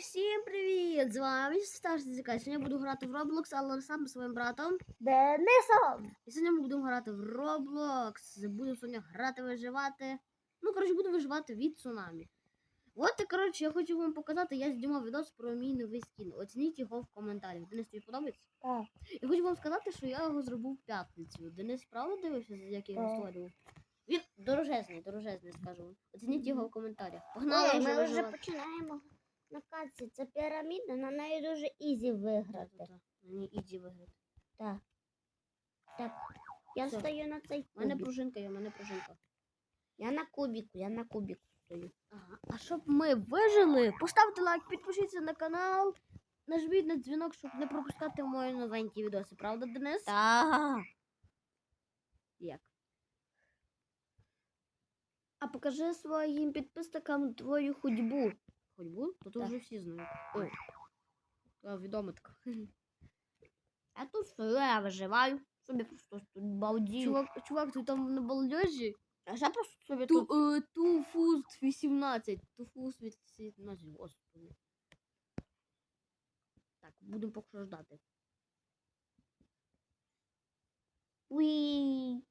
всім привіт! З вами Старший Зіка. Сьогодні я буду грати в Roblox, але сам зі своїм братом. Денисом. І сьогодні ми будемо грати в Roblox. Будемо сьогодні грати, виживати. Ну, коротше, буду виживати від цунамі. От, і, коротше, я хочу вам показати, я знімав відос про мій новий скін. Оцініть його в коментарях. Денис, тобі подобається? Так. Я хочу вам сказати, що я його зробив в п'ятницю. Денис правда дивився, як я його створював? Він дорожезний, дорожезний, скажу. Оцініть його в коментарях. Погнали Ой, ми вже починаємо на каці. Це піраміда, на неї дуже ізі виграти. Та-та-та. Мені іді виграти. Так. Так. Я Все. стою на цей У мене пружинка є, у мене пружинка. Я на кубіку, я на кубіку стою. Ага. А щоб ми вижили, поставте лайк, підпишіться на канал, нажміть на дзвінок, щоб не пропускати мої новенькі відоси. Правда, Денис? Так. Як? А покажи своїм підписникам твою ходьбу. Ходьбу? То Так. вже всі знають. Ой. А, відомо так. Я тут стою, я виживаю. Собі просто тут балдію. Чувак, чувак, ти там на балдежі? А я просто собі Ту, тут. е, туфуст 18. Туфуст 18, господи. Так, будемо поки що ждати. Уі.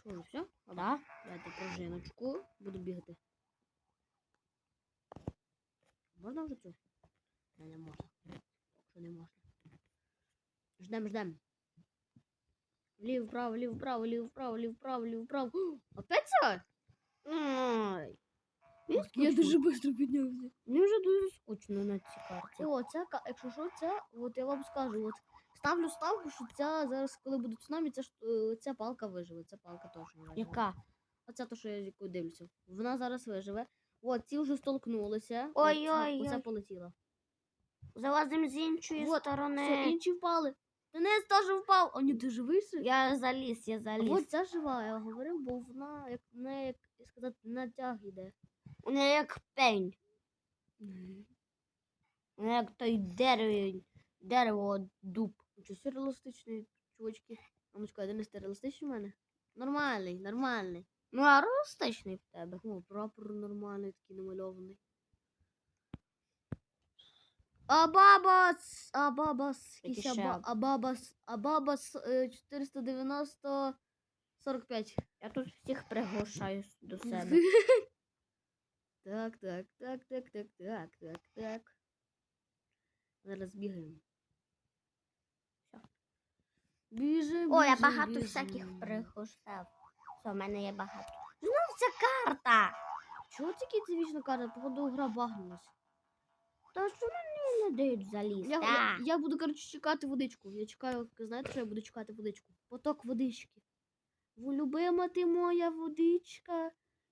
Що вже все? Да. Дайте пружиночку, буду бігати. Можна вже цю? Не, не можна. Поки не можна. Ждем, ждем. Вліво, вправо, вліво, вправо, вліво, вправо, вліво, вправо, вліво, вправо. Опять це? Ай. Мені Я дуже швидко піднявся. Мені вже дуже скучно на цій карті. О, ця, якщо що, це, от я вам скажу, от ставлю ставку, що ця зараз, коли буде цунамі, ця, е, ця палка виживе. Ця палка точно виживе. Яка? Оце то, що я яку дивлюся. Вона зараз виживе. От, ці вже столкнулися. Ой-ой-ой. Оця полетіла. Залазимо з іншої Вот, сторони. Все, інші впали. Денис теж впав. А ні, ти живий? Я заліз, я заліз. от ця жива, я говорив, бо вона, як не як сказати, на тяг. У неї як пень. Вона як той дерево, дерево дуб. Чи все реалістичний, чувачки? А ну чекай, Денис, в мене? Нормальний, нормальний. Ну, а реалістичний в тебе. О, прапор нормальний, такий намальований. Абабас! Абабас! Якийсь аба, абабас! Абабас е, 490 45. Я тут всіх приглашаю до себе. Так, так, так, так, так, так, так, так. Зараз бігаємо. Всё. Біжи, О, я багато біжи. всяких приглашав. Все, в мене є багато. Знову ця карта. Чого тільки це вічно карта? Походу гра багнулась. Та що мені не дають залізти? Я, я, я буду, коротше, чекати водичку. Я чекаю, знаєте, що я буду чекати водичку? Поток водички. Во, Любима ти моя водичка,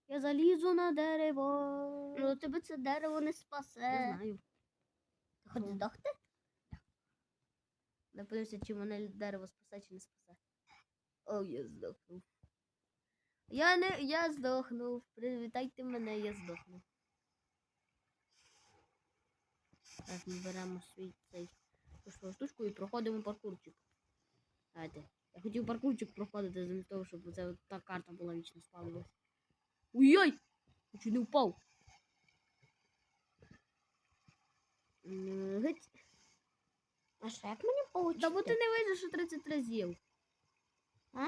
я залізу на дерево. Ну, тебе це дерево не я спасе. знаю. Ти хоч Ну. здохти? Не подивимося, чи мене дерево спасе, чи не спасе. О, я здохнув. Я не. Я здохнув. Привітайте мене, я здохнув. Так, ми беремо свій цей штучку і проходимо паркурчик. Давайте. Я хотів паркурчик проходити замість того, щоб це та карта була вічно спавнилась. Ой-ой! Я чуть не впав. Геть. А що, як мені получити? Та бо ти не вийдеш, що 30 разів. А?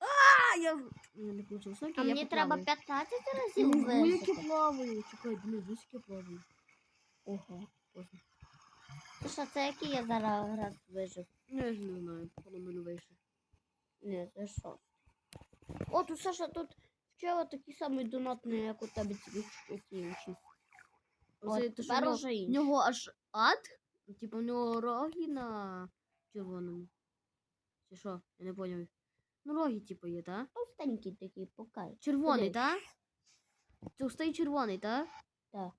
А, я... не включив сумки, А я мені треба поплаваю. 15 разів Ого, які вижити. плаваю. Чекай, блин, ось які плаваю. Ого. Поздно. Ти що, це який я зараз раз вижив? Ну, я ж не знаю, походу мене вийшов. Ні, це що? О, тут Саша, тут вчора такий самий донатний, як у тебе ці ці інші. Оце От, що в тепер нього- уже В інші. нього аж ад? Типу, в нього роги на червоному. Чи що? Я не поняв. Ну, роги, типу, є, та? Товстенький такий, покай. Червоний, Куди? та? Товстий червоний, та? Так.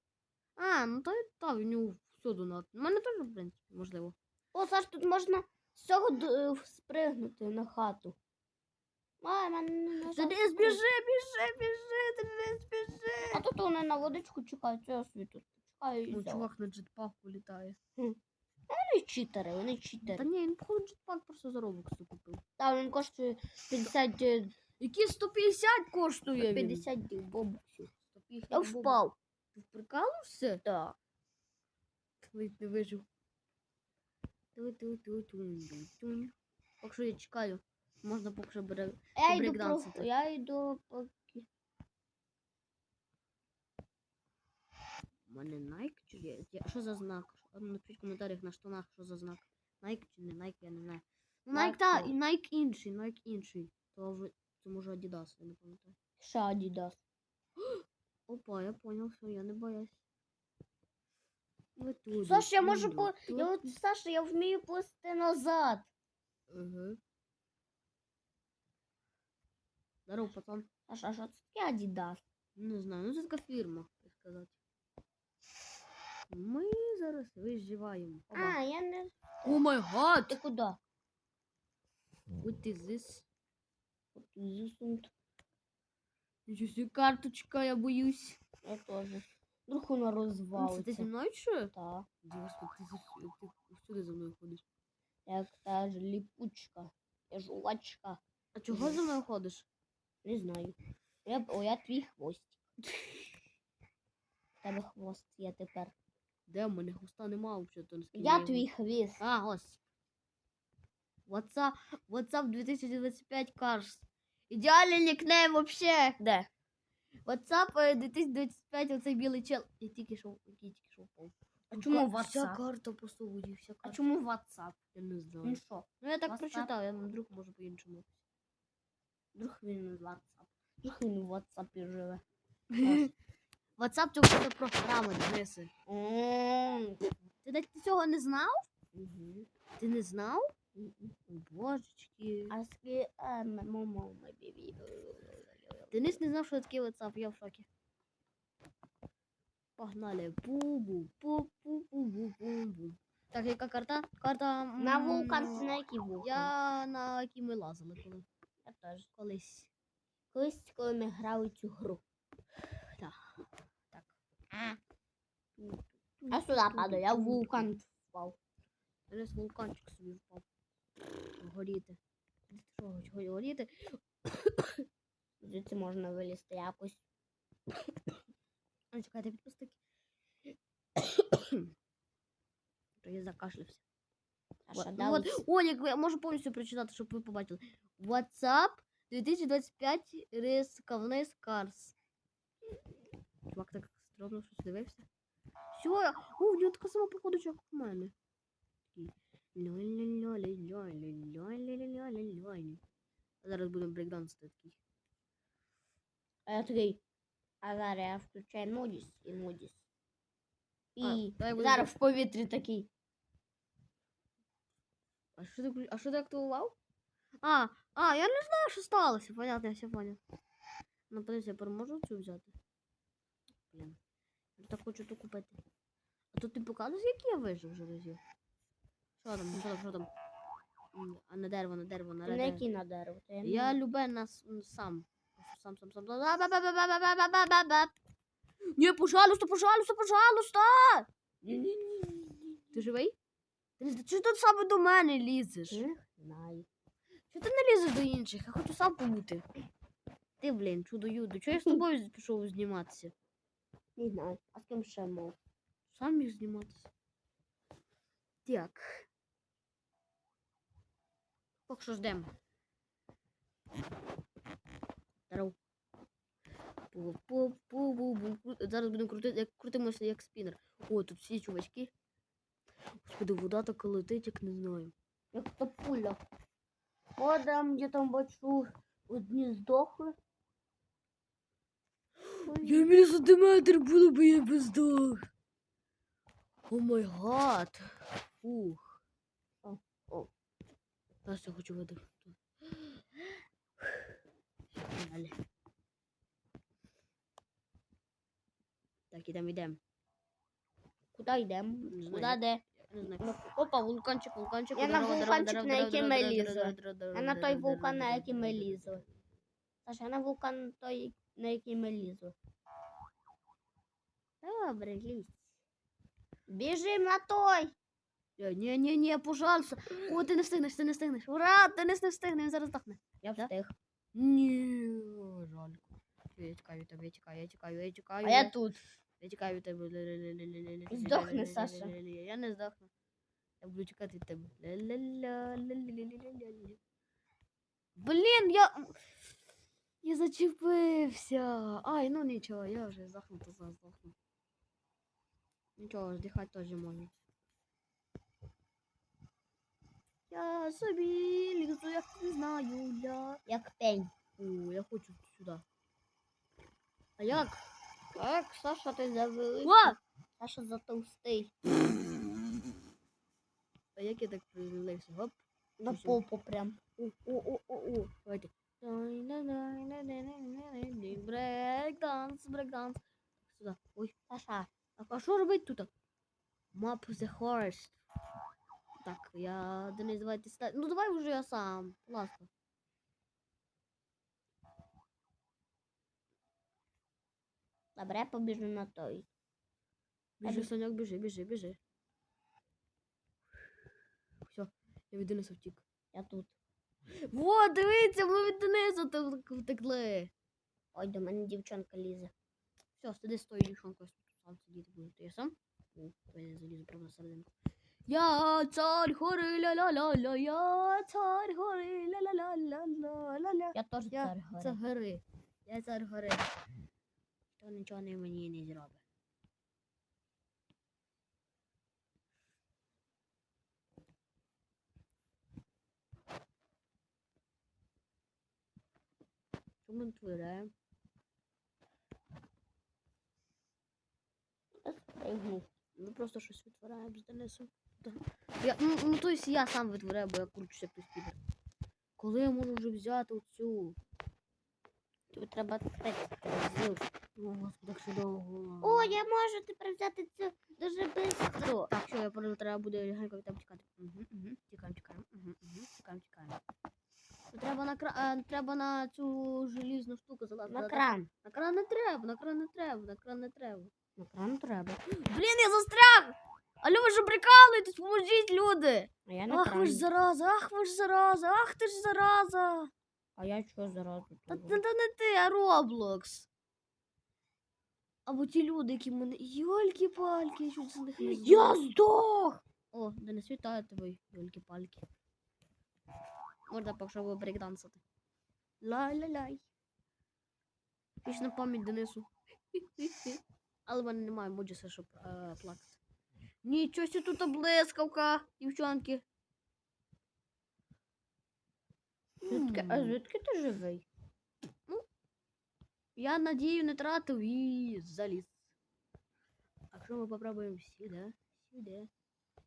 А, ну то так, в нього все донат. У мене теж, в принципі, можливо. О, Саш, тут можна з цього д- е, спригнути на хату. Ай, мене не нажав Денис, біжи, біжи, біжи, Денис, біжи. А тут вони на водичку чекають, це я собі тут чекаю і Ну, все. чувак на джетпаку літає. Вони читери, вони Та читери. ні, він походу джетпак просто за робоксу купив. Та він коштує 50, е, Які 150 коштує він? 50 бобусів. 150 Я впав. Ти прикалуєшся? Так. Ледь не вижив. Ту-ту-ту-тун-тун-тун. Поки що я чекаю. Можна поки що бере. Я йду, Брейкдансити. про... я йду поки. У мене Nike чи є? Я- Що за знак? Напишіть в коментарях на штанах, що за знак. Nike чи не Nike, я не знаю. Ну, Nike, Nike, та, і Nike інший, Nike інший. То вже це може Adidas, я не пам'ятаю. Ще Adidas. Опа, я понял, все, я не боюсь. Вот тут. Саша, я можу по. Я от, Саша, я вмію плисти назад. Угу. Здорово, пацан. Саша, а що це таке Adidas? Не знаю, ну це така фірма, так сказати. Ми зараз виживаємо. А, я не. О май гад! Ти куди? What is this? От засунут. Нічого собі карточка, я боюсь. Я теж. Вдруг вона Ну, Це ти зі розвалиться. мною що? Так. Господи, ти, зі- ти всюди за мною ходиш. Як та ж ліпучка. Я жувачка. А чого за мною ходиш? Не знаю. Я, б- о, я твій хвостик. В тебе хвост є тепер. Де в мене хвоста нема взагалі, то наскільки Я твій хвіст. А, ось. WhatsApp, WhatsApp 2025 Cars. Ідеальний нікнейм вообще. Де? WhatsApp е, 2025, оцей білий чел. Я тільки що, який тільки що впав. А Ну, чому ка- Вся WhatsApp? карта просто воді, вся А чому WhatsApp? Я не знаю. що? Ну я так WhatsApp? прочитав, я вдруг може по-іншому. Вдруг він WhatsApp. Вдруг він в WhatsApp живе. WhatsApp це вже програма, Денисе. Ти, навіть цього не знав? мгм. Ти не знав? Божечки. А ски... а, м- мамо, май бібі. Денис не знав, що таке WhatsApp, я в шокі. Погнали. Бу-бу, бу-бу-бу-бу-бу. Так, яка карта? Карта. На вулкан на який вулкан? Я на якій ми лазили коли. Я теж. колись. Колись, коли ми грали цю гру. А сюди падаю, я в вулкан впав. Зараз вулканчик собі впав. Горіти. Хоч горіти? Звідси можна вилізти якось. А, чекайте, підпустики. То я закашлявся. Вот, ось. О, я можу повністю прочитати, щоб ви побачили. WhatsApp 2025 рискавний скарс. Чувак так Ровно щось дивився. Все, у нього така сама походу, як у мене. Зараз будемо брейкданс такий. А я такий. А зараз я включаю модіс і модіс. І а, зараз в повітрі такий. А що ти А що ти активував? А, а, я не знаю, що сталося. Понятно, я все понял. Ну, подивись, я переможу цю взяти. Блін. Так хочу ту купити. А тут ти показуєш, які я вижив вже разів. Що там, що там, що там? А на дерево, на дерево, на дерево. який на дерево? Та не Я знаю. любе нас сам. Сам, сам, сам. Ба-ба-ба-ба-ба-ба-ба-ба-ба. Не, пожалуйста, пожалуйста, пожалуйста. Ти живий? Ти не чого ти саме до мене лізеш? Не знаю. Чого ти не лізеш до інших? Я хочу сам побути. Ти, блін, чудо юдо. Чого я з тобою пішов зніматися? Не знаю. А з ким ще мов? Сам міг зніматися. Так. Поки що ждемо. Здоров. Зараз будемо крутити, як крутимося як спінер. О, тут всі чувачки. Господи, вода така летить, як не знаю. Як то пуля. О, там, я там бачу, одні здохли. Я мілісантиметр буду, бо я би здох. О май гад. О. Зараз я хочу води. Далі. Так, ідемо, ідемо. Куди йдемо? Куди де? Знаю. Опа, вулканчик, вулканчик. Я на вулканчик, на який ми лізли. Я на той вулкан, на який ми лізли. Саша, я на вулкан той, на який ми лізу. Добре, лізь. Біжим на той. Е, ні, ні, ні, пожалуйста. О, ти не встигнеш, ти не встигнеш. Ура, ти не встигнеш, він зараз здохне. Я встиг. Ні, жаль. Я тікаю тебе, я тікаю, я тікаю, я тікаю. А я тут. Я тікаю від тебе. Здохни, Саша. Я не здохну. Я буду тікати від тебе. Блін, я. Я зачепився. Ай, ну нічого, я вже здохну, то зараз здохну. Нічого, здихати теж можна. Я собі лізу, як не знаю, я. Як пень. О, я хочу сюди. А як? Так, Саша, ти завеликий. О! Саша затовстий. А як я так приземлився? Гоп. На попу прям. О, о, о, о, о. Давайте. Брейкданс, брейкданс. Сюди. Ой. Саша. А, а що робити тут? Map the Forest. Так, я Денис, давайте ста... Ну давай вже я сам. Ласка. Добре, я побіжу на той. Біжи. Саняк, біжи, біжи, біжи. Все, я від Дениса втік. Я тут. Во, дивіться, ми від Дениса втекли. Ой, до мене дівчонка лізе. Все, сиди з тою дівчонкою сам сидіти буду. Я сам? Я залізу прямо на серединку. Я цар гори ля-ля-ля-ля, я цар гори ля-ля-ля-ля-ля-ля. Я теж цар гори. Я цар гори. То нічого не мені не зробить. Що? Я спригнув. Ми просто щось витворяємо з Денисом. Я, ну, ну, то есть я сам витворяю, бо я кручуся піде. Коли я можу вже взяти оцю? Тобі треба третій. О, господи, як ще довго. О, я можу тепер взяти цю дуже швидко. Так, все, я понял, треба буде легенько тебе тікати. Угу, угу. Тікаємо, тікаємо. Угу, угу. Тікаємо, тікаємо. Треба на, кра... а, треба на цю желізну штуку залазити. На кран. На кран не треба, на кран не треба, на кран не треба. На кран треба. Блін, я застряг! Алло, ви ж прикалуєтесь, поможіть, люди! А я на Ах ви кран. ж зараза, ах ви ж зараза, ах ти ж зараза! А я що? Та, тут? та, та не ти, а Роблокс. Або ті люди, які мене. Йольки-пальки, я чуть з них не Я здох! О, Денис, вітаю тебе, йольки-пальки. Можна пішов брейкдансити. Лай-лай-лай. Піш на пам'ять Денису. Але в мене немає моджіса, щоб е, плакати. Нічого сі тут блискавка, дівчонки. Звідки, а звідки ти живий? Я надію не тратив і заліз. А що ми попробуємо сюди, сюди.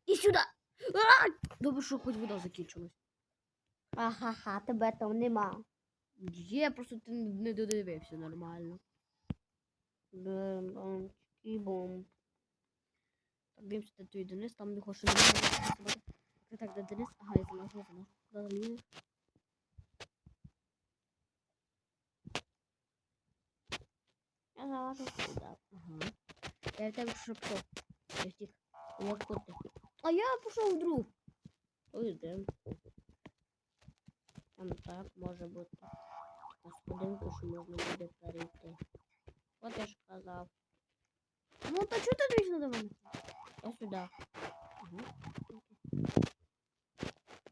І сюди! А! Добре, що хоч вода закінчилась. Ага-ха, тебе там нема. Є, просто ти не додивився нормально. Бомбочки, бомб. Так, дивимося, де той Денис, там не хоче не. Так, так, де Денис? Ага, я залажу, я. Куди залізу? Я залажу сюди. Ага. Я від тебе пішов. Я втік. О? А я пішов в друг. Ой, йдем. Так може бути. Господинку, що можна буде перейти. От я ж казав. Ну, та чого ти дивишся до мене? Я сюди.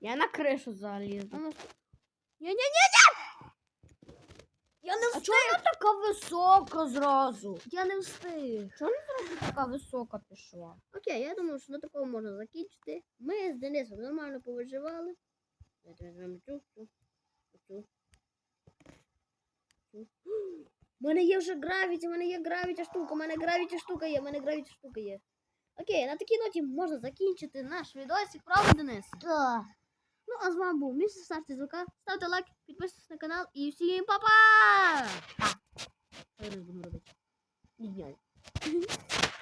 Я на кришу залізу. А ну! Я не А встиг! чого вона така висока зразу? Я не встиг. Така висока пішла. Окей, я думаю, що на такому можна закінчити. Ми з Денисом нормально повиживали. Давайте візьмемо цю, У мене є вже гравіті, у мене є гравіті штука, у мене гравіті штука є, у мене гравіті штука є. Окей, на такій ноті можна закінчити наш відосик, правда, Денис? Так. Ну, а з вами був містер Старти Звука. Ставте лайк, підписуйтесь на канал і всім па-па! Я не буду робити? Ні.